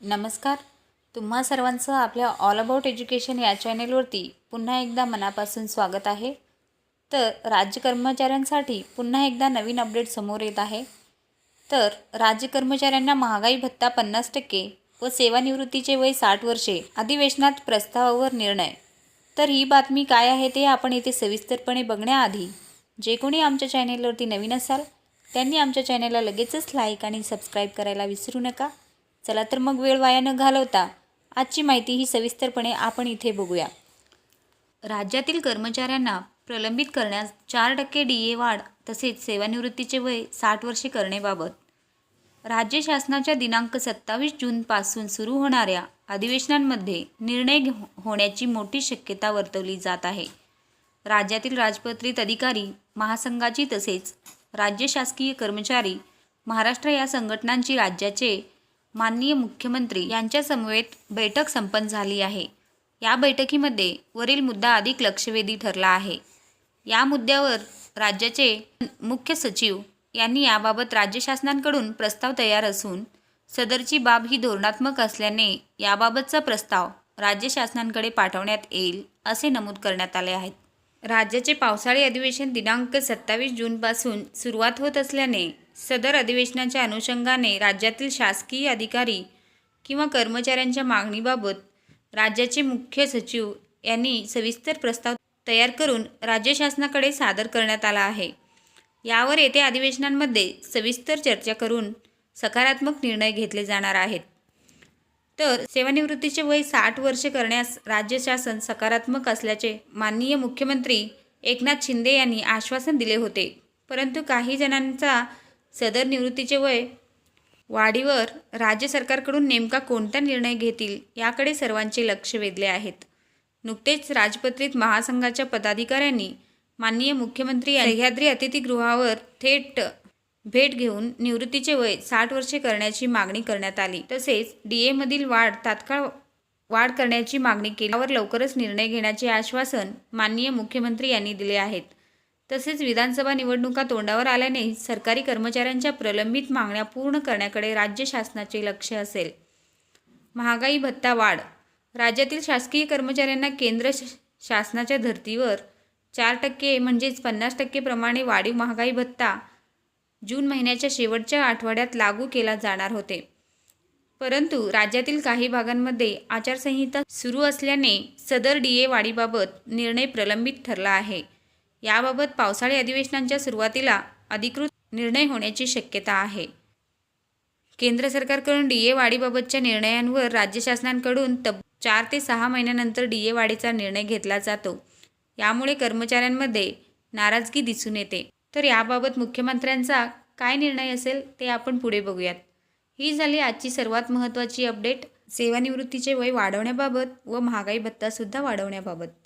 नमस्कार. तुम्हा सर्वांचं आपल्या ऑल अबाउट एज्युकेशन या चॅनेलवरती पुन्हा एकदा मनापासून स्वागत आहे. तर राज्य कर्मचाऱ्यांसाठी पुन्हा एकदा नवीन अपडेट समोर येत आहे. तर राज्य कर्मचाऱ्यांना महागाई भत्ता पन्नास टक्के व सेवानिवृत्तीचे वय साठ वर्षे अधिवेशनात प्रस्तावावर निर्णय. तर ही बातमी काय आहे ते आपण येथे सविस्तरपणे बघण्याआधी जे कोणी आमच्या चॅनेलवरती नवीन असाल त्यांनी आमच्या चॅनेलला लगेचच लाईक आणि सबस्क्राईब करायला विसरू नका. चला तर मग वेळ वाया न घालवता आजची माहिती ही सविस्तरपणे आपण इथे बघूया. राज्यातील कर्मचाऱ्यांना प्रलंबित करण्यास चार टक्के डी ए वाढ तसेच सेवानिवृत्तीचे वय साठ वर्षे करण्याबाबत. राज्य शासनाच्या दिनांक सत्तावीस जूनपासून सुरू होणाऱ्या अधिवेशनांमध्ये निर्णय घे- होण्याची मोठी शक्यता वर्तवली जात आहे. राज्यातील राजपत्रित अधिकारी महासंघाची तसेच राज्य शासकीय कर्मचारी महाराष्ट्र या संघटनांची राज्याचे माननीय मुख्यमंत्री यांच्यासमवेत बैठक संपन्न झाली आहे. या बैठकीमध्ये वरील मुद्दा अधिक लक्षवेधी ठरला आहे. या मुद्द्यावर राज्याचे मुख्य सचिव यांनी याबाबत राज्य शासनांकडून प्रस्ताव तयार असून सदरची बाब ही धोरणात्मक असल्याने याबाबतचा प्रस्ताव राज्य शासनांकडे पाठवण्यात येईल असे नमूद करण्यात आले आहेत. राज्याचे पावसाळी अधिवेशन दिनांक सत्तावीस जूनपासून सुरुवात होत असल्याने सदर अधिवेशनाच्या अनुषंगाने राज्यातील शासकीय अधिकारी किंवा कर्मचाऱ्यांच्या मागणीबाबत राज्याचे मुख्य सचिव यांनी सविस्तर प्रस्ताव तयार करून राज्य शासनाकडे सादर करण्यात आला आहे. यावर येत्या अधिवेशनांमध्ये सविस्तर चर्चा करून सकारात्मक निर्णय घेतले जाणार आहेत. तर सेवानिवृत्तीचे वय साठ वर्षे करण्यास राज्य शासन सकारात्मक असल्याचे माननीय मुख्यमंत्री एकनाथ शिंदे यांनी आश्वासन दिले होते. परंतु काही जणांचा सदर निवृत्तीचे वय. वाढीवर राज्य सरकारकडून नेमका कोणता निर्णय घेतील याकडे सर्वांचे लक्ष वेधले आहेत. नुकतेच राजपत्रित महासंघाच्या पदाधिकाऱ्यांनी माननीय मुख्यमंत्री सह्याद्री अतिथीगृहावर थेट भेट घेऊन निवृत्तीचे वय साठ वर्षे करण्याची मागणी करण्यात आली. तसेच डी एमधील वाढ तात्काळ वाढ करण्याची मागणी केल्यावर लवकरच निर्णय घेण्याचे आश्वासन माननीय मुख्यमंत्री यांनी दिले आहेत. तसेच विधानसभा निवडणुका तोंडावर आल्याने सरकारी कर्मचाऱ्यांच्या प्रलंबित मागण्या पूर्ण करण्याकडे राज्य शासनाचे लक्ष असेल. महागाई भत्ता वाढ राज्यातील शासकीय कर्मचाऱ्यांना केंद्र श- शासनाच्या धर्तीवर चार टक्के म्हणजेच पन्नास टक्केप्रमाणे वाढीव महागाई भत्ता जून महिन्याच्या शेवटच्या आठवड्यात लागू केला जाणार होते. परंतु राज्यातील काही भागांमध्ये आचारसंहिता सुरू असल्याने सदर डी ए वाढीबाबत निर्णय प्रलंबित ठरला आहे. याबाबत पावसाळी अधिवेशनांच्या सुरुवातीला अधिकृत निर्णय होण्याची शक्यता आहे. केंद्र सरकारकडून डी ए वाढीबाबतच्या निर्णयांवर राज्य शासनांकडून तब चार ते सहा महिन्यानंतर डी ए वाढीचा निर्णय घेतला जातो. यामुळे कर्मचाऱ्यांमध्ये नाराजगी दिसून येते. तर याबाबत मुख्यमंत्र्यांचा काय निर्णय असेल ते आपण पुढे बघूयात. ही झाली आजची सर्वात महत्त्वाची अपडेट. सेवानिवृत्तीचे वय वाढवण्याबाबत व महागाई भत्तासुद्धा वाढवण्याबाबत.